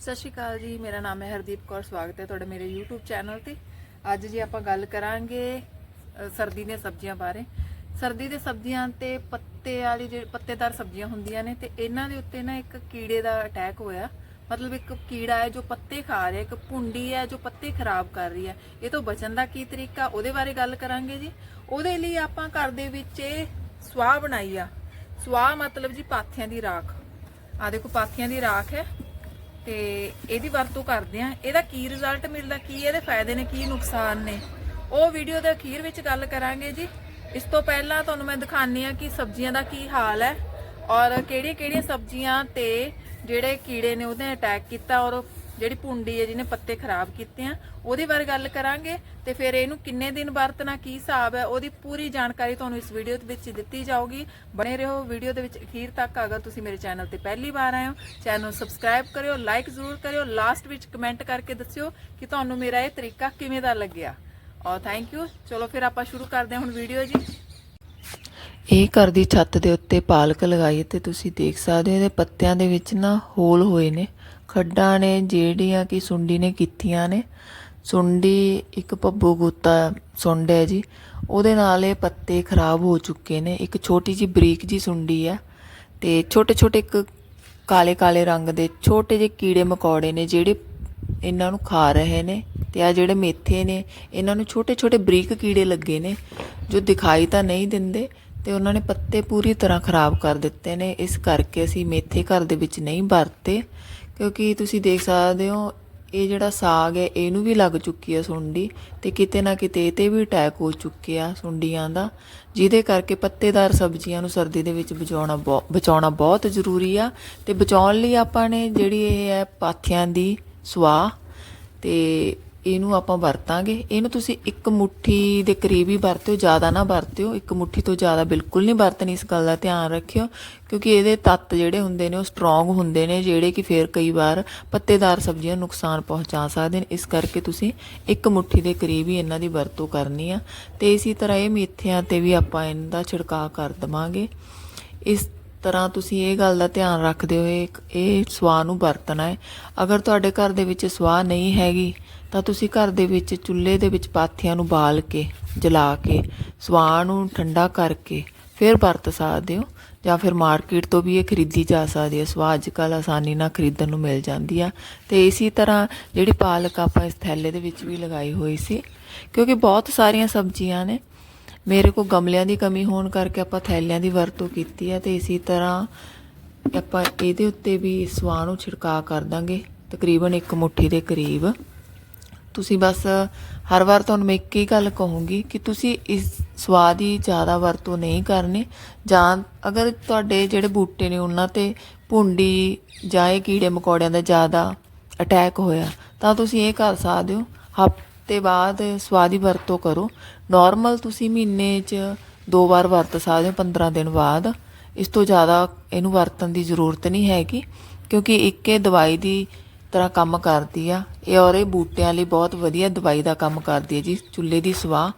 ਸਤਿ ਸ਼੍ਰੀ ਅਕਾਲ ਜੀ, ਮੇਰਾ ਨਾਮ ਹੈ ਹਰਦੀਪ ਕੌਰ, ਸਵਾਗਤ ਹੈ ਤੁਹਾਡਾ ਮੇਰੇ YouTube ਚੈਨਲ ਤੇ। ਅੱਜ ਜੀ ਆਪਾਂ ਗੱਲ ਕਰਾਂਗੇ ਸਰਦੀ ਦੀਆਂ ਸਬਜ਼ੀਆਂ ਬਾਰੇ। ਸਰਦੀ ਦੇ ਸਬਜ਼ੀਆਂ ਤੇ ਪੱਤੇ ਵਾਲੀ ਜਿਹੜੇ, ਪੱਤੇਦਾਰ ਸਬਜ਼ੀਆਂ ਹੁੰਦੀਆਂ ਨੇ ਤੇ ਇਹਨਾਂ ਦੇ ਉੱਤੇ ਨਾ ਇੱਕ ਕੀੜੇ ਦਾ ਅਟੈਕ ਹੋਇਆ। ਮਤਲਬ ਇੱਕ ਕੀੜਾ ਹੈ ਜੋ ਪੱਤੇ ਖਾ ਰਿਹਾ, ਇੱਕ ਪੁੰਡੀ ਹੈ ਜੋ ਪੱਤੇ ਖਰਾਬ ਕਰ ਰਹੀ ਹੈ। ਇਹ ਤੋਂ ਬਚਣ ਦਾ ਕੀ ਤਰੀਕਾ, ਉਹਦੇ ਬਾਰੇ ਗੱਲ ਕਰਾਂਗੇ ਜੀ। ਉਹਦੇ ਲਈ ਆਪਾਂ ਘਰ ਦੇ ਵਿੱਚ ਇਹ ਸਵਾਹ ਬਣਾਈ ਆ। ਸਵਾਹ ਮਤਲਬ ਜੀ ਪਾਥੀਆਂ ਦੀ ਰਾਖ। ਆ ਦੇਖੋ, ਪਾਥੀਆਂ ਦੀ ਰਾਖ ਹੈ। ਤੇ ਇਹਦੀ ਵਰਤੋਂ ਕਰਦੇ ਆ। ਇਹਦਾ ਕੀ ਰਿਜ਼ਲਟ ਮਿਲਦਾ, ਕੀ ਇਹਦੇ ਫਾਇਦੇ ਨੇ, ਕੀ ਨੁਕਸਾਨ ਨੇ? ਉਹ ਵੀਡੀਓ ਦੇ ਅਖੀਰ ਵਿੱਚ ਗੱਲ ਕਰਾਂਗੇ ਜੀ। ਇਸ ਤੋਂ ਪਹਿਲਾਂ ਤੁਹਾਨੂੰ ਮੈਂ ਦਿਖਾਣੀ ਆ ਕਿ ਸਬਜ਼ੀਆਂ ਦਾ ਕੀ ਹਾਲ ਹੈ ਔਰ ਕਿਹੜੀਆਂ ਕਿਹੜੀਆਂ ਸਬਜ਼ੀਆਂ ਤੇ ਜਿਹੜੇ ਕੀੜੇ ਨੇ ਉਹਦੇ ਅਟੈਕ ਕੀਤਾ ਔਰ ਜਿਹੜੀ ਪੁੰਡੀ ਹੈ ਜਿਹਨੇ ਪੱਤੇ ਖਰਾਬ ਕੀਤੇ ਆ, ਉਹਦੇ ਬਾਰੇ ਗੱਲ ਕਰਾਂਗੇ ਤੇ ਫਿਰ ਇਹਨੂੰ ਕਿੰਨੇ ਦਿਨ ਵਰਤਣਾ, ਕੀ ਹਿਸਾਬ ਹੈ, ਉਹਦੀ ਪੂਰੀ ਜਾਣਕਾਰੀ ਤੁਹਾਨੂੰ ਇਸ ਵੀਡੀਓ ਦੇ ਵਿੱਚ ਦਿੱਤੀ ਜਾਊਗੀ। ਬਣੇ ਰਹੋ ਵੀਡੀਓ ਦੇ ਵਿੱਚ ਅਖੀਰ ਤੱਕ, ਅਗਰ ਤੁਸੀਂ ਮੇਰੇ ਚੈਨਲ ਤੇ ਪਹਿਲੀ ਵਾਰ ਆਏ ਹੋ, ਚੈਨਲ ਸਬਸਕ੍ਰਾਈਬ ਕਰਿਓ, ਲਾਈਕ ਜ਼ਰੂਰ ਕਰਿਓ, ਲਾਸਟ ਵਿੱਚ ਕਮੈਂਟ ਕਰਕੇ ਦੱਸਿਓ ਕਿ ਤੁਹਾਨੂੰ ਮੇਰਾ ਇਹ ਤਰੀਕਾ ਕਿਵੇਂ ਦਾ ਲੱਗਿਆ। ਔਰ ਥੈਂਕ ਯੂ ਚਲੋ ਫਿਰ ਆਪਾਂ ਸ਼ੁਰੂ ਕਰਦੇ ਹਾਂ ਹੁਣ ਵੀਡੀਓ ਜੀ। ਇਹ ਘਰ ਦੀ ਛੱਤ ਦੇ ਉੱਤੇ ਪਾਲਕ ਲਗਾਈ ਤੇ ਤੁਸੀਂ ਦੇਖ ਸਕਦੇ ਹੋ, ਇਹਦੇ ਪੱਤਿਆਂ ਦੇ ਵਿੱਚ ਨਾ ਹੋਲ ਹੋਏ ਨੇ। ਖੱਡਾਂ ਨੇ, ਜਿਹੜੀਆਂ ਕਿ ਸੁੰਡੀ ਨੇ ਕੀਤੀਆਂ ਨੇ। ਸੁੰਡੀ ਇੱਕ ਭੱਬੂ ਗੋਤਾ ਸੁੰਡ ਹੈ ਜੀ। ਉਹਦੇ ਨਾਲ ਇਹ ਪੱਤੇ ਖਰਾਬ ਹੋ ਚੁੱਕੇ ਨੇ। ਇੱਕ ਛੋਟੀ ਜੀ ਬਰੀਕ ਜੀ ਸੁੰਡੀ ਹੈ ਤੇ ਛੋਟੇ ਛੋਟੇ ਇੱਕ ਕਾਲੇ ਕਾਲੇ ਰੰਗ ਦੇ ਛੋਟੇ ਜਿਹੇ ਕੀੜੇ ਮਕੌੜੇ ਨੇ, ਜਿਹੜੇ ਇਹਨਾਂ ਨੂੰ ਖਾ ਰਹੇ ਨੇ ਤੇ ਆ ਜਿਹੜੇ ਮੇਥੇ ਨੇ, ਇਹਨਾਂ ਨੂੰ ਛੋਟੇ ਛੋਟੇ ਬਰੀਕ ਕੀੜੇ ਲੱਗੇ ਨੇ, ਜੋ ਦਿਖਾਈ ਤਾਂ ਨਹੀਂ ਦਿੰਦੇ ਤੇ ਉਹਨਾਂ ਨੇ ਪੱਤੇ ਪੂਰੀ ਤਰ੍ਹਾਂ ਖਰਾਬ ਕਰ ਦਿੱਤੇ ਨੇ। ਇਸ ਕਰਕੇ ਅਸੀਂ ਮੇਥੇ ਘਰ ਦੇ ਵਿੱਚ ਨਹੀਂ ਵਰਤੇ ਕਿਉਂਕਿ ਤੁਸੀਂ ਦੇਖ ਸਕਦੇ ਹੋ, ਇਹ ਜਿਹੜਾ ਸਾਗ ਹੈ, ਇਹਨੂੰ ਵੀ ਲੱਗ ਚੁੱਕੀ ਹੈ ਸੁੰਡੀ ਤੇ ਕਿਤੇ ਨਾ ਕਿਤੇ ਇਹ ਤੇ ਵੀ ਅਟੈਕ ਹੋ ਚੁੱਕਿਆ ਸੁੰਡੀਆਂ ਦਾ, ਜਿਹਦੇ ਕਰਕੇ ਪੱਤੇਦਾਰ ਸਬਜ਼ੀਆਂ ਨੂੰ ਸਰਦੀ ਦੇ ਵਿੱਚ ਬਚਾਉਣਾ ਬਹੁ- ਬਚਾਉਣਾ ਬਹੁਤ ਜ਼ਰੂਰੀ ਆ ਤੇ ਬਚਾਉਣ ਲਈ ਆਪਾਂ ਨੇ ਜਿਹੜੀ ਇਹ ਹੈ ਪਾਥੀਆਂ ਦੀ ਸਵਾਹ ਤੇ ਇਹਨੂੰ ਆਪਾਂ ਵਰਤਾਂਗੇ। ਇਹਨੂੰ ਤੁਸੀਂ ਇੱਕ ਮੁਠੀ ਦੇ ਕਰੀਬ ਹੀ ਵਰਤਿਓ, ਜ਼ਿਆਦਾ ਨਾ ਵਰਤਿਓ। ਇੱਕ ਮੁਠੀ ਤੋਂ ਜ਼ਿਆਦਾ ਬਿਲਕੁਲ ਨਹੀਂ ਵਰਤਣੀ ਇਸ ਗੱਲ ਦਾ ਧਿਆਨ ਰੱਖਿਓ, ਕਿਉਂਕਿ ਇਹਦੇ ਤੱਤ ਜਿਹੜੇ ਹੁੰਦੇ ਨੇ ਉਹ ਸਟਰੋਂਗ ਹੁੰਦੇ ਨੇ, ਜਿਹੜੇ ਕਿ ਫਿਰ ਕਈ ਵਾਰ ਪੱਤੇਦਾਰ ਸਬਜ਼ੀਆਂ ਨੂੰ ਨੁਕਸਾਨ ਪਹੁੰਚਾ ਸਕਦੇ ਨੇ। ਇਸ ਕਰਕੇ ਤੁਸੀਂ ਇੱਕ ਮੁਠੀ ਦੇ ਕਰੀਬ ਹੀ ਇਹਨਾਂ ਦੀ ਵਰਤੋਂ ਕਰਨੀ ਆ। ਤੇ ਇਸੇ ਤਰ੍ਹਾਂ ਇਹ ਮੇਥਿਆਂ ਤੇ ਵੀ ਆਪਾਂ ਇਹਨਾਂ ਦਾ ਛਿੜਕਾਅ ਕਰ ਦਵਾਂਗੇ। ਇਸ ਤਰ੍ਹਾਂ ਤੁਸੀਂ ਇਹ ਗੱਲ ਦਾ ਧਿਆਨ ਰੱਖਦੇ ਹੋਏ ਇਹ ਸਵਾਹ ਨੂੰ ਵਰਤਣਾ ਹੈ। ਅਗਰ ਤੁਹਾਡੇ ਘਰ ਦੇ ਵਿੱਚ ਸਵਾਹ ਨਹੀਂ ਹੈਗੀ ਤਾਂ ਤੁਸੀਂ ਘਰ ਦੇ ਵਿੱਚ ਚੁੱਲ੍ਹੇ ਦੇ ਵਿੱਚ ਪਾਥੀਆਂ ਨੂੰ ਬਾਲ ਕੇ, ਜਲਾ ਕੇ, ਸਵਾਹ ਨੂੰ ਠੰਡਾ ਕਰਕੇ ਫਿਰ ਵਰਤ ਸਕਦੇ ਹੋ ਜਾਂ ਫਿਰ ਮਾਰਕੀਟ ਤੋਂ ਵੀ ਇਹ ਖਰੀਦੀ ਜਾ ਸਕਦੀ ਹੈ। ਸਵਾਹ ਅੱਜ ਕੱਲ੍ਹ ਆਸਾਨੀ ਨਾਲ ਖਰੀਦਣ ਨੂੰ ਮਿਲ ਜਾਂਦੀ ਆ। ਤੇ ਇਸੇ ਤਰ੍ਹਾਂ ਜਿਹੜੀ ਪਾਲਕ ਆਪਾਂ ਇਸ ਥੈਲੇ ਦੇ ਵਿੱਚ ਵੀ ਲਗਾਈ ਹੋਈ ਸੀ, ਕਿਉਂਕਿ ਬਹੁਤ ਸਾਰੀਆਂ ਸਬਜ਼ੀਆਂ ਨੇ, ਮੇਰੇ ਕੋਲ ਗਮਲਿਆਂ ਦੀ ਕਮੀ ਹੋਣ ਕਰਕੇ ਆਪਾਂ ਥੈਲਿਆਂ ਦੀ ਵਰਤੋਂ ਕੀਤੀ ਆ ਤੇ ਇਸੇ ਤਰ੍ਹਾਂ ਆਪਾਂ ਇਹਦੇ ਉੱਤੇ ਵੀ ਸਵਾਹ ਨੂੰ ਛਿੜਕਾਅ ਕਰ ਦਾਂਗੇ। ਤਕਰੀਬਨ ਇੱਕ ਮੁੱਠੀ ਦੇ ਕਰੀਬ। ਤੁਸੀਂ ਬਸ ਹਰ ਵਾਰ ਤੁਹਾਨੂੰ ਮੈਂ ਇੱਕ ਹੀ ਗੱਲ ਕਹੂੰਗੀ ਕਿ ਤੁਸੀਂ ਇਸ ਸਵਾਦ ਦੀ ਜ਼ਿਆਦਾ ਵਰਤੋਂ ਨਹੀਂ ਕਰਨੀ। ਜਾਂ ਅਗਰ ਤੁਹਾਡੇ ਜਿਹੜੇ ਬੂਟੇ ਨੇ ਉਹਨਾਂ ਤੇ ਭੁੰਡੀ ਜਾਂ ਇਹ ਕੀੜੇ ਮਕੌੜਿਆਂ ਦਾ ਜ਼ਿਆਦਾ ਅਟੈਕ ਹੋਇਆ, ਤਾਂ ਤੁਸੀਂ ਇਹ ਕਰ ਸਕਦੇ ਹੋ। ਹਫ਼ਤੇ ਬਾਅਦ ਸਵਾਦ ਦੀ ਵਰਤੋਂ ਕਰੋ। ਨਾਰਮਲ ਤੁਸੀਂ ਮਹੀਨੇ 'ਚ ਦੋ ਵਾਰ ਵਰਤ ਸਕਦੇ ਹੋ 15 ਦਿਨ ਬਾਅਦ। ਇਸ ਤੋਂ ਜ਼ਿਆਦਾ ਇਹਨੂੰ ਵਰਤਣ ਦੀ ਜ਼ਰੂਰਤ ਨਹੀਂ ਹੈਗੀ, ਕਿਉਂਕਿ ਇੱਕ ਇਹ ਦਵਾਈ ਦੀ ਤਰ੍ਹਾਂ ਕੰਮ ਕਰਦੀ ਆ। ਇਹ ਔਰ ਇਹ ਬੂਟਿਆਂ ਲਈ ਬਹੁਤ ਵਧੀਆ ਦਵਾਈ ਦਾ ਕੰਮ ਕਰਦੀ ਹੈ ਜੀ, ਚੁੱਲ੍ਹੇ ਦੀ ਸਵਾਹ।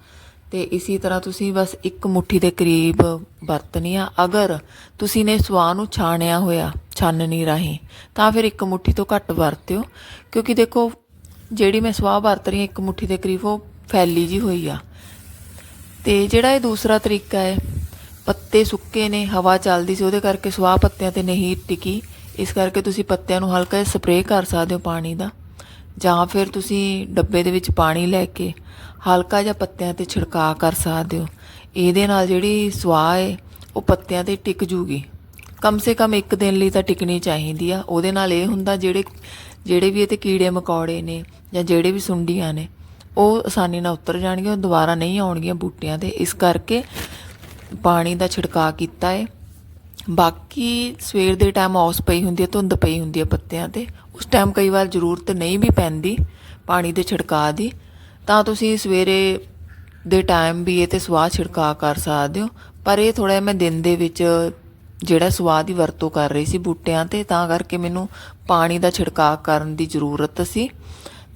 ਤੇ ਇਸੇ ਤਰ੍ਹਾਂ ਤੁਸੀਂ ਬਸ ਇੱਕ ਮੁਠੀ ਦੇ ਕਰੀਬ ਵਰਤਣੀ ਆ। ਅਗਰ ਤੁਸੀਂ ਨੇ ਸਵਾਹ ਨੂੰ ਛਾਣਿਆ ਹੋਇਆ, ਛਾਨਣੀ ਰਾਹੀਂ, ਤਾਂ ਫਿਰ ਇੱਕ ਮੁਠੀ ਤੋਂ ਘੱਟ ਵਰਤਿਓ। ਕਿਉਂਕਿ ਦੇਖੋ, ਜਿਹੜੀ ਮੈਂ ਸਵਾਹ ਵਰਤ ਰਹੀ ਹਾਂ, ਇੱਕ ਮੁਠੀ ਦੇ ਕਰੀਬ ਉਹ ਫੈਲੀ ਜੀ ਹੋਈ ਆ। ਤੇ ਜਿਹੜਾ ਇਹ ਦੂਸਰਾ ਤਰੀਕਾ ਹੈ, ਪੱਤੇ ਸੁੱਕੇ ਨੇ, ਹਵਾ ਚੱਲਦੀ ਸੀ, ਉਹਦੇ ਕਰਕੇ ਸਵਾਹ ਪੱਤਿਆਂ ਤੇ ਨਹੀਂ ਟਿਕੀ। ਇਸ ਕਰਕੇ ਤੁਸੀਂ ਪੱਤਿਆਂ ਨੂੰ ਹਲਕਾ ਜਿਹਾ ਸਪਰੇਅ ਕਰ ਸਕਦੇ ਹੋ ਪਾਣੀ ਦਾ, ਜਾਂ ਫਿਰ ਤੁਸੀਂ ਡੱਬੇ ਦੇ ਵਿੱਚ ਪਾਣੀ ਲੈ ਕੇ ਹਲਕਾ ਜਿਹਾ ਪੱਤਿਆਂ ਤੇ ਛਿੜਕਾਅ ਕਰ ਸਕਦੇ ਹੋ। ਇਹਦੇ ਨਾਲ ਜਿਹੜੀ ਸਵਾਹ ਹੈ ਉਹ ਪੱਤਿਆਂ ਤੇ ਟਿਕ ਜੂਗੀ। ਕਮ ਸੇ ਕਮ ਇੱਕ ਦਿਨ ਲਈ ਤਾਂ ਟਿਕਣੀ ਚਾਹੀਦੀ ਆ। ਉਹਦੇ ਨਾਲ ਇਹ ਹੁੰਦਾ ਜਿਹੜੇ ਜਿਹੜੇ ਵੀ ਇਹ ਤੇ ਕੀੜੇ ਮਕੌੜੇ ਨੇ ਜਾਂ ਜਿਹੜੇ ਵੀ ਸੁੰਡੀਆਂ ਨੇ, ਉਹ ਆਸਾਨੀ ਨਾਲ ਉਤਰ ਜਾਣਗੀਆਂ, ਉਹ ਦੁਬਾਰਾ ਨਹੀਂ ਆਉਣਗੀਆਂ ਬੂਟਿਆਂ ਤੇ। ਇਸ ਕਰਕੇ ਪਾਣੀ ਦਾ ਛਿੜਕਾਅ ਕੀਤਾ ਹੈ ਬਾਕੀ ਸਵੇਰ ਦੇ ਟਾਈਮ ਔਸ ਪਈ ਹੁੰਦੀ ਹੈ, ਧੁੰਦ ਪਈ ਹੁੰਦੀ ਹੈ ਪੱਤਿਆਂ ਤੇ। ਉਸ ਟਾਈਮ ਕਈ ਵਾਰ ਜ਼ਰੂਰਤ ਨਹੀਂ ਵੀ ਪੈਂਦੀ, ਪਾਣੀ ਦੇ ਛਿੜਕਾਅ ਦੀ। ਤਾਂ ਤੁਸੀਂ ਸਵੇਰੇ ਦੇ ਟਾਈਮ ਵੀ ਇਹ ਤੇ ਸਵਾਹ ਛਿੜਕਾਅ ਕਰ ਸਕਦੇ ਹੋ। ਪਰ ਇਹ ਥੋੜਾ ਮੈਂ ਦਿਨ ਦੇ ਵਿੱਚ ਜਿਹੜਾ ਸਵਾਹ ਦੀ ਵਰਤੋਂ ਕਰ ਰਹੀ ਸੀ ਬੂਟਿਆਂ ਤੇ, ਤਾਂ ਕਰਕੇ ਮੈਨੂੰ ਪਾਣੀ ਦਾ ਛਿੜਕਾਅ ਕਰਨ ਦੀ ਜ਼ਰੂਰਤ ਸੀ।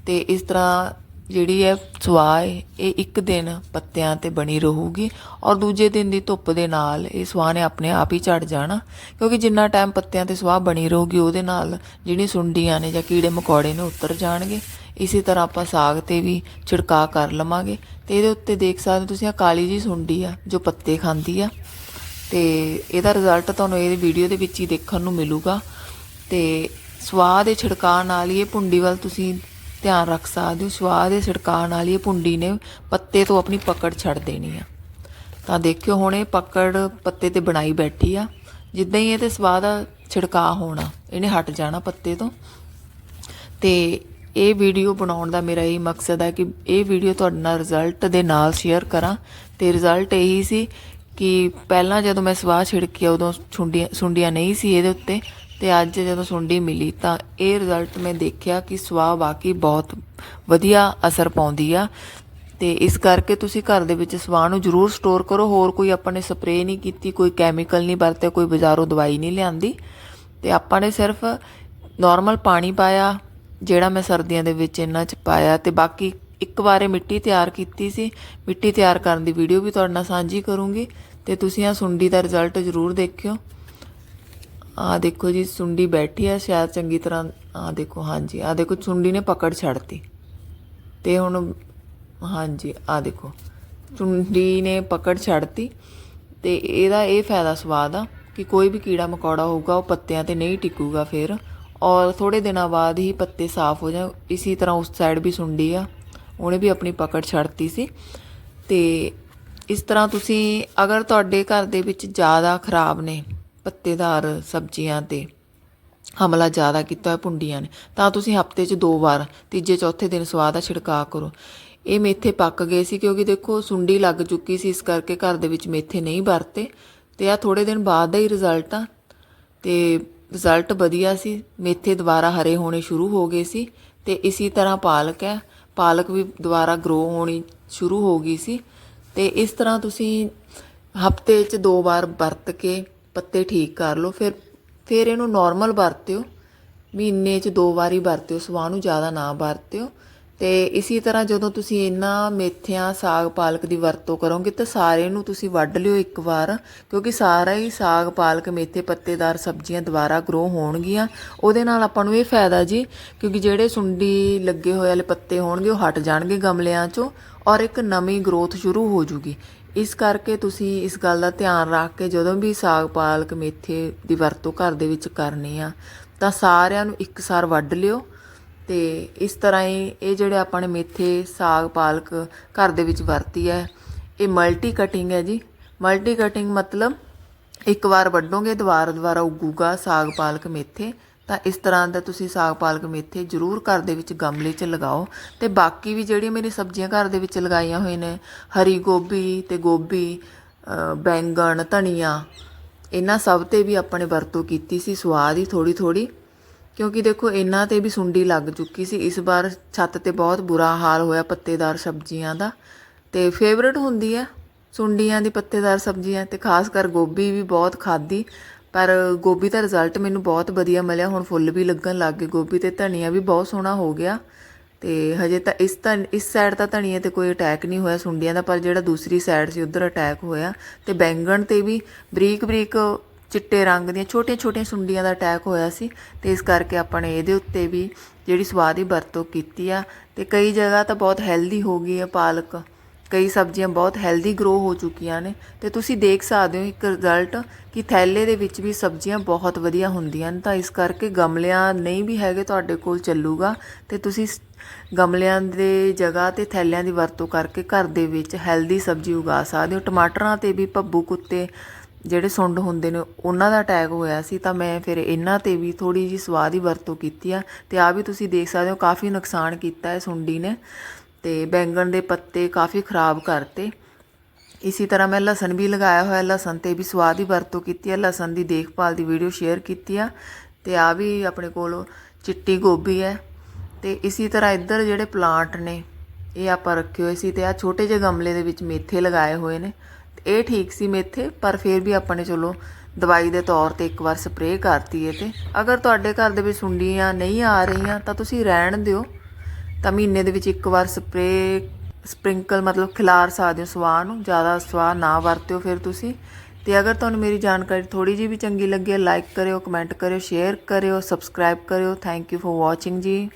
ਤੇ ਇਸ ਤਰ੍ਹਾਂ ਜਿਹੜੀ ਹੈ ਸਵਾਹ ਹੈ, ਇਹ ਇੱਕ ਦਿਨ ਪੱਤਿਆਂ ਤੇ ਬਣੀ ਰਹੂਗੀ ਔਰ ਦੂਜੇ ਦਿਨ ਦੀ ਧੁੱਪ ਦੇ ਨਾਲ ਇਹ ਸਵਾਹ ਨੇ ਆਪਣੇ ਆਪ ਹੀ ਝੜ ਜਾਣਾ, ਕਿਉਂਕਿ ਜਿੰਨਾ ਟਾਈਮ ਪੱਤਿਆਂ ਤੇ ਸਵਾਹ ਬਣੀ ਰਹੂਗੀ, ਉਹਦੇ ਨਾਲ ਜਿਹੜੀ ਸੁੰਡੀਆਂ ਨੇ ਜਾਂ ਕੀੜੇ ਮਕੌੜੇ ਨੇ ਉਤਰ ਜਾਣਗੇ। ਇਸੇ ਤਰ੍ਹਾਂ ਆਪਾਂ ਸਾਗ ਤੇ ਵੀ ਛਿੜਕਾ ਕਰ ਲਵਾਂਗੇ। ਤੇ ਇਹਦੇ ਉੱਤੇ ਦੇਖ ਸਕਦੇ ਤੁਸੀਂ ਆ ਕਾਲੀ ਜੀ ਸੁੰਡੀ ਆ, ਜੋ ਪੱਤੇ ਖਾਂਦੀ ਆ। ਤੇ ਇਹਦਾ ਰਿਜ਼ਲਟ ਤੁਹਾਨੂੰ ਇਹ ਵੀਡੀਓ ਦੇ ਵਿੱਚ ਹੀ ਦੇਖਣ ਨੂੰ ਮਿਲੂਗਾ। ਤੇ ਸਵਾਹ ਦੇ ਛਿੜਕਾਅ ਨਾਲ ਹੀ ਇਹ ਭੁੰਡੀ ਵੱਲ ਤੁਸੀਂ ਧਿਆਨ ਰੱਖ ਸਕਦੇ ਹੋ ਸਵਾਹ ਦੇ ਛਿੜਕਾਅ ਨਾਲ ਹੀ ਇਹ ਪੁੰਡੀ ਨੇ ਪੱਤੇ ਤੋਂ ਆਪਣੀ ਪਕੜ ਛੱਡ ਦੇਣੀ ਆ। ਤਾਂ ਦੇਖਿਓ ਹੁਣ ਇਹ ਪਕੜ ਪੱਤੇ ਤੇ ਬਣਾਈ ਬੈਠੀ ਆ। ਜਿੱਦਾਂ ਹੀ ਇਹ ਤੇ ਸਵਾਹ ਦਾ ਛਿੜਕਾਅ ਹੋਣਾ, ਇਹਨੇ ਹਟ ਜਾਣਾ ਪੱਤੇ ਤੋਂ। ਤੇ ਇਹ ਵੀਡੀਓ ਬਣਾਉਣ ਦਾ ਮੇਰਾ ਇਹ ਮਕਸਦ ਹੈ ਕਿ ਇਹ ਵੀਡੀਓ ਤੁਹਾਡੇ ਨਾਲ ਰਿਜ਼ਲਟ ਦੇ ਨਾਲ ਸ਼ੇਅਰ ਕਰਾਂ। ਤੇ ਰਿਜ਼ਲਟ ਇਹੀ ਸੀ ਕਿ ਪਹਿਲਾਂ ਜਦੋਂ ਮੈਂ ਸਵਾਹ ਛਿੜਕੀ ਉਦੋਂ ਛੁੰਡੀਆਂ ਸੁੰਡੀਆਂ ਨਹੀਂ ਸੀ ਇਹਦੇ ਉੱਤੇ। ਤੇ ਅੱਜ ਜਦੋਂ ਸੁੰਡੀ ਮਿਲੀ ਤਾਂ ਇਹ ਰਿਜ਼ਲਟ ਮੈਂ ਦੇਖਿਆ ਕਿ ਸਵਾਹ ਵਾਕਈ ਬਹੁਤ ਵਧੀਆ ਅਸਰ ਪਾਉਂਦੀ ਆ। ਤੇ ਇਸ ਕਰਕੇ ਤੁਸੀਂ ਘਰ ਦੇ ਵਿੱਚ ਸਵਾਹ ਨੂੰ ਜ਼ਰੂਰ ਸਟੋਰ ਕਰੋ। ਹੋਰ ਕੋਈ ਆਪਾਂ ਨੇ ਸਪਰੇਅ ਨਹੀਂ ਕੀਤੀ, ਕੋਈ ਕੈਮੀਕਲ ਨਹੀਂ ਵਰਤਿਆ, ਕੋਈ ਬਾਜ਼ਾਰੋਂ ਦਵਾਈ ਨਹੀਂ ਲਿਆਂਦੀ। ਤੇ ਆਪਾਂ ਨੇ ਸਿਰਫ ਨਾਰਮਲ ਪਾਣੀ ਪਾਇਆ, ਜਿਹੜਾ ਮੈਂ ਸਰਦੀਆਂ ਦੇ ਵਿੱਚ ਇਹਨਾਂ 'ਚ ਪਾਇਆ ਤੇ ਬਾਕੀ ਇੱਕ ਵਾਰੇ ਮਿੱਟੀ ਤਿਆਰ ਕੀਤੀ ਸੀ। ਮਿੱਟੀ ਤਿਆਰ ਕਰਨ ਦੀ ਵੀਡੀਓ ਵੀ ਤੁਹਾਡੇ ਨਾਲ ਸਾਂਝੀ ਕਰੂੰਗੀ ਤੇ ਤੁਸੀਂ ਆ ਸੁੰਡੀ ਦਾ ਰਿਜ਼ਲਟ ਜ਼ਰੂਰ ਦੇਖਿਓ। ਆ ਦੇਖੋ ਜੀ, ਸੁੰਡੀ ਬੈਠੀ ਆ ਸ਼ਾਇਦ ਚੰਗੀ ਤਰ੍ਹਾਂ, ਆ ਦੇਖੋ, ਹਾਂਜੀ, ਆ ਦੇਖੋ, ਸੁੰਡੀ ਨੇ ਪਕੜ ਛੱਡਤੀ। ਤੇ ਹੁਣ, ਹਾਂਜੀ, ਆ ਦੇਖੋ, ਸੁੰਡੀ ਨੇ ਪਕੜ ਛੱਡਤੀ। ਤੇ ਇਹਦਾ ਇਹ ਫਾਇਦਾ ਸਵਾਦ ਆ ਕਿ ਕੋਈ ਵੀ ਕੀੜਾ ਮਕੌੜਾ ਹੋਊਗਾ, ਉਹ ਪੱਤਿਆਂ ਤੇ ਨਹੀਂ ਟਿਕੂਗਾ ਫਿਰ। ਔਰ ਥੋੜੇ ਦਿਨਾਂ ਬਾਅਦ ਹੀ ਪੱਤੇ ਸਾਫ਼ ਹੋ ਜਾਣ। ਇਸੇ ਤਰ੍ਹਾਂ ਉਸ ਸਾਈਡ ਵੀ ਸੁੰਡੀ ਆ, ਉਹਨੇ ਵੀ ਆਪਣੀ ਪਕੜ ਛੱਡਤੀ ਸੀ। ਤੇ ਇਸ ਤਰ੍ਹਾਂ ਤੁਸੀਂ, ਅਗਰ ਤੁਹਾਡੇ ਘਰ ਦੇ ਵਿੱਚ ਜ਼ਿਆਦਾ ਖਰਾਬ ਨੇ ਪੱਤੇਦਾਰ ਸਬਜ਼ੀਆਂ ਤੇ ਹਮਲਾ ਜ਼ਿਆਦਾ ਕੀਤਾ ਹੋਇਆ ਭੁੰਡੀਆਂ ਨੇ। ਤਾਂ ਤੁਸੀਂ ਹਫ਼ਤੇ 'ਚ ਦੋ ਵਾਰ ਤੀਜੇ, ਚੌਥੇ ਦਿਨ ਸਵਾਦ ਦਾ ਛਿੜਕਾਅ ਕਰੋ। ਇਹ ਮੇਥੇ ਪੱਕ ਗਏ ਸੀ ਕਿਉਂਕਿ ਦੇਖੋ ਸੁੰਡੀ ਲੱਗ ਚੁੱਕੀ ਸੀ, ਇਸ ਕਰਕੇ ਘਰ ਦੇ ਵਿੱਚ ਮੇਥੇ ਨਹੀਂ ਵਰਤੇ। ਤੇ ਆ ਥੋੜੇ ਦਿਨ ਬਾਅਦ ਦਾ ਹੀ ਰਿਜ਼ਲਟ ਆ। ਤੇ ਰਿਜ਼ਲਟ ਵਧੀਆ ਸੀ। ਮੇਥੇ ਦੁਬਾਰਾ ਹਰੇ ਹੋਣੇ ਸ਼ੁਰੂ ਹੋ ਗਏ ਸੀ ਤੇ ਇਸੇ ਤਰ੍ਹਾਂ ਪਾਲਕ ਹੈ। ਪਾਲਕ ਵੀ ਦੁਬਾਰਾ ਗਰੋ ਹੋਣੀ ਸ਼ੁਰੂ ਹੋ ਗਈ ਸੀ। ਤੇ ਇਸ ਤਰ੍ਹਾਂ ਤੁਸੀਂ ਹਫ਼ਤੇ 'ਚ ਦੋ ਵਾਰ ਵਰਤ ਕੇ ਪੱਤੇ ਠੀਕ ਕਰ ਲਓ, ਫਿਰ ਫਿਰ ਇਹਨੂੰ ਨਾਰਮਲ ਵਰਤਿਓ। ਮਹੀਨੇ 'ਚ ਦੋ ਵਾਰੀ ਵਰਤਿਓ, ਸਵਾਹ ਨੂੰ ਜ਼ਿਆਦਾ ਨਾ ਵਰਤਿਓ। ਤੇ ਇਸੇ ਤਰ੍ਹਾਂ ਜਦੋਂ ਤੁਸੀਂ ਇਹਨਾਂ ਮੇਥਿਆਂ, ਸਾਗ, ਪਾਲਕ ਦੀ ਵਰਤੋਂ ਕਰੋਗੇ ਤਾਂ ਸਾਰੇ ਨੂੰ ਤੁਸੀਂ ਵੱਢ ਲਿਓ ਇੱਕ ਵਾਰ, ਕਿਉਂਕਿ ਸਾਰਾ ਹੀ ਸਾਗ, ਪਾਲਕ, ਮੇਥੇ, ਪੱਤੇਦਾਰ ਸਬਜ਼ੀਆਂ ਦੁਬਾਰਾ ਗਰੋ ਹੋਣਗੀਆਂ। ਉਹਦੇ ਨਾਲ ਆਪਾਂ ਨੂੰ ਇਹ ਫਾਇਦਾ ਜੀ, ਕਿਉਂਕਿ ਜਿਹੜੇ ਸੁੰਡੀ ਲੱਗੇ ਹੋਏ ਵਾਲੇ ਪੱਤੇ ਹੋਣਗੇ ਉਹ ਹਟ ਜਾਣਗੇ ਗਮਲਿਆਂ 'ਚੋਂ ਔਰ ਇੱਕ ਨਵੀਂ ਗਰੋਥ ਸ਼ੁਰੂ ਹੋ ਜੂਗੀ। ਇਸ ਕਰਕੇ ਤੁਸੀਂ ਇਸ ਗੱਲ ਦਾ ਧਿਆਨ ਰੱਖ ਕੇ ਜਦੋਂ ਵੀ ਸਾਗ ਪਾਲਕ ਮੇਥੇ ਦੀ ਵਰਤੋਂ ਘਰ ਦੇ ਵਿੱਚ ਕਰਨੀ ਆ, ਤਾਂ ਸਾਰਿਆਂ ਨੂੰ ਇੱਕਸਾਰ ਵੱਢ ਲਿਓ ਤੇ ਇਸ ਤਰ੍ਹਾਂ ਹੀ ਇਹ ਜਿਹੜੇ ਆਪਾਂ ਨੇ ਮੇਥੇ, ਸਾਗ ਪਾਲਕ ਘਰ ਦੇ ਵਿੱਚ ਵਰਤੀ ਹੈ, ਇਹ ਮਲਟੀ ਕਟਿੰਗ ਹੈ ਜੀ। ਮਲਟੀ ਕਟਿੰਗ ਮਤਲਬ ਇੱਕ ਵਾਰ ਵੱਢੋਗੇ ਦੁਬਾਰਾ ਦੁਬਾਰਾ ਉੱਗੂਗਾ ਸਾਗ ਪਾਲਕ ਮੇਥੇ। ਤਾਂ ਇਸ ਤਰ੍ਹਾਂ ਦਾ ਤੁਸੀਂ ਸਾਗ ਪਾਲਕ ਮੇਥੇ ਜ਼ਰੂਰ ਘਰ ਦੇ ਵਿੱਚ ਗਮਲੇ 'ਚ ਲਗਾਓ ਤੇ ਬਾਕੀ ਵੀ ਜਿਹੜੀਆਂ ਮੇਰੀ ਸਬਜ਼ੀਆਂ ਘਰ ਦੇ ਵਿੱਚ ਲਗਾਈਆਂ ਹੋਈਆਂ ਨੇ, ਹਰੀ ਗੋਭੀ ਤੇ ਗੋਭੀ ਬੈਂਗਣ, ਧਨੀਆ, ਇਹਨਾਂ ਸਭ ਤੇ ਵੀ ਆਪਣੇ ਵਰਤੋਂ ਕੀਤੀ ਸੀ, ਸਵਾਦ ਹੀ ਥੋੜੀ ਥੋੜੀ ਕਿਉਂਕਿ ਦੇਖੋ ਇਹਨਾਂ ਤੇ ਵੀ ਸੁੰਡੀ ਲੱਗ ਚੁੱਕੀ ਸੀ। ਇਸ ਵਾਰ ਛੱਤ ਤੇ ਬਹੁਤ ਬੁਰਾ ਹਾਲ ਹੋਇਆ ਪੱਤੇਦਾਰ ਸਬਜ਼ੀਆਂ ਦਾ ਤੇ ਫੇਵਰਟ ਹੁੰਦੀ ਹੈ ਸੁੰਡੀਆਂ ਦੀ ਪੱਤੇਦਾਰ ਸਬਜ਼ੀਆਂ ਤੇ ਖਾਸ ਕਰ ਗੋਭੀ ਵੀ ਬਹੁਤ ਖਾਦੀ ਪਰ ਗੋਭੀ ਦਾ ਰਿਜ਼ਲਟ ਮੈਨੂੰ ਬਹੁਤ ਵਧੀਆ ਮਿਲਿਆ। ਹੁਣ ਫੁੱਲ ਵੀ ਲੱਗਣ ਲੱਗ ਗਏ ਗੋਭੀ ਤੇ, ਧਨੀਆ ਵੀ ਬਹੁਤ ਸੋਹਣਾ ਹੋ ਗਿਆ। ਤੇ ਹਜੇ ਤਾਂ ਇਸ ਤਾਂ, ਇਸ ਸਾਈਡ ਤਾਂ ਧਨੀਏ ਤੇ ਕੋਈ ਅਟੈਕ ਨਹੀਂ ਹੋਇਆ ਸੁੰਡੀਆਂ ਦਾ, ਪਰ ਜਿਹੜਾ ਦੂਸਰੀ ਸਾਈਡ ਸੀ ਉਧਰ ਅਟੈਕ ਹੋਇਆ। ਤੇ ਬੈਂਗਣ ਤੇ ਵੀ ਬਰੀਕ ਬਰੀਕ ਚਿੱਟੇ ਰੰਗ ਦੀਆਂ ਛੋਟੀਆਂ ਛੋਟੀਆਂ ਸੁੰਡੀਆਂ ਦਾ ਅਟੈਕ ਹੋਇਆ ਸੀ। ਤੇ ਇਸ ਕਰਕੇ ਆਪਾਂ ਨੇ ਇਹਦੇ ਉੱਤੇ ਵੀ ਜਿਹੜੀ ਸਵਾਦ ਦੀ ਵਰਤੋਂ ਕੀਤੀ ਆ। ਤੇ ਕਈ ਜਗ੍ਹਾ ਤਾਂ ਬਹੁਤ ਹੈਲਦੀ ਹੋ ਗਈ ਆ ਪਾਲਕ। ਕਈ ਸਬਜ਼ੀਆਂ ਬਹੁਤ ਹੈਲਦੀ ਗਰੋ ਹੋ ਚੁੱਕੀਆਂ ਨੇ ਤੇ ਤੁਸੀਂ ਦੇਖ ਸਕਦੇ ਹੋ ਇੱਕ ਰਿਜ਼ਲਟ ਕਿ ਥੈਲੇ ਦੇ ਵਿੱਚ ਵੀ ਸਬਜ਼ੀਆਂ ਬਹੁਤ ਵਧੀਆ ਹੁੰਦੀਆਂ ਨੇ। ਤਾਂ ਇਸ ਕਰਕੇ ਗਮਲਿਆਂ ਨਹੀਂ ਵੀ ਹੈਗੇ ਤੁਹਾਡੇ ਕੋਲ ਚੱਲੂਗਾ ਤੇ ਤੁਸੀਂ ਗਮਲਿਆਂ ਦੇ ਜਗ੍ਹਾ ਤੇ ਥੈਲਿਆਂ ਦੀ ਵਰਤੋਂ ਕਰਕੇ ਘਰ ਦੇ ਵਿੱਚ ਹੈਲਦੀ ਸਬਜ਼ੀ ਉਗਾ ਸਕਦੇ ਹੋ। ਟਮਾਟਰਾਂ ਤੇ ਵੀ ਭੱਬੂ ਕੁੱਤੇ ਜਿਹੜੇ ਸੁੰਡ ਹੁੰਦੇ ਨੇ, ਉਹਨਾਂ ਦਾ ਅਟੈਕ ਹੋਇਆ ਸੀ, ਤਾਂ ਮੈਂ ਫਿਰ ਇਹਨਾਂ ਤੇ ਵੀ ਥੋੜੀ ਜੀ ਸਵਾਦ ਹੀ ਵਰਤੋਂ ਕੀਤੀ ਆ ਤੇ ਆ ਵੀ ਤੁਸੀਂ ਦੇਖ ਸਕਦੇ ਹੋ, ਕਾਫੀ ਨੁਕਸਾਨ ਕੀਤਾ ਹੈ ਸੁੰਡੀ ਨੇ। ਤੇ ਬੈਂਗਣ ਦੇ ਪੱਤੇ ਕਾਫੀ ਖਰਾਬ ਕਰਤੇ। ਇਸੇ ਤਰ੍ਹਾਂ ਮੈਂ ਲਸਣ ਵੀ ਲਗਾਇਆ ਹੋਇਆ, ਲਸਣ ਤੇ ਵੀ ਸਵਾਦ ਦੀ ਵਰਤੋਂ ਕੀਤੀ ਹੈ ਲਸਣ ਦੀ ਦੇਖਭਾਲ ਦੀ ਵੀਡੀਓ ਸ਼ੇਅਰ ਕੀਤੀ ਆ। ਤੇ ਆ ਵੀ ਆਪਣੇ ਕੋਲ ਚਿੱਟੀ ਗੋਭੀ ਹੈ। ਤੇ ਇਸੇ ਤਰ੍ਹਾਂ ਇੱਧਰ ਜਿਹੜੇ ਪਲਾਂਟ ਨੇ, ਇਹ ਆਪਾਂ ਰੱਖੇ ਹੋਏ ਸੀ ਤੇ ਆ ਛੋਟੇ ਜਿਹੇ ਗਮਲੇ ਦੇ ਵਿੱਚ ਮੇਥੇ ਲਗਾਏ ਹੋਏ ਨੇ। ਤੇ ਇਹ ਠੀਕ ਸੀ ਮੇਥੇ, ਪਰ ਫਿਰ ਵੀ ਆਪਾਂ ਨੇ ਚਲੋ ਦਵਾਈ ਦੇ ਤੌਰ ਤੇ ਇੱਕ ਵਾਰ ਸਪਰੇਅ ਕਰਤੀ ਹੈ ਤੇ। ਅਗਰ ਤੁਹਾਡੇ ਘਰ ਦੇ ਵਿੱਚ ਸੁੰਡੀਆਂ ਨਹੀਂ ਆ ਰਹੀਆਂ ਤਾਂ ਤੁਸੀਂ ਰਹਿਣ ਦਿਓ। ਤਾਂ ਮਹੀਨੇ ਦੇ ਵਿੱਚ ਇੱਕ ਵਾਰ ਸਪਰੇ, ਸਪ੍ਰਿੰਕਲ ਮਤਲਬ ਖਿਲਾਰ ਸਕਦੇ ਹੋ ਸਵਾਹ ਨੂੰ, ਜ਼ਿਆਦਾ ਸਵਾਹ ਨਾ ਵਰਤਿਓ ਫਿਰ ਤੁਸੀਂ। ਤੇ ਅਗਰ ਤੁਹਾਨੂੰ ਮੇਰੀ ਜਾਣਕਾਰੀ ਥੋੜੀ ਜਿਹੀ ਵੀ ਚੰਗੀ ਲੱਗੇ ਲਾਈਕ ਕਰਿਓ ਕਮੈਂਟ ਕਰਿਓ ਸ਼ੇਅਰ ਕਰਿਓ ਸਬਸਕ੍ਰਾਈਬ ਕਰਿਓ। ਥੈਂਕ ਯੂ ਫॉर ਵਾਚਿੰਗ ਜੀ।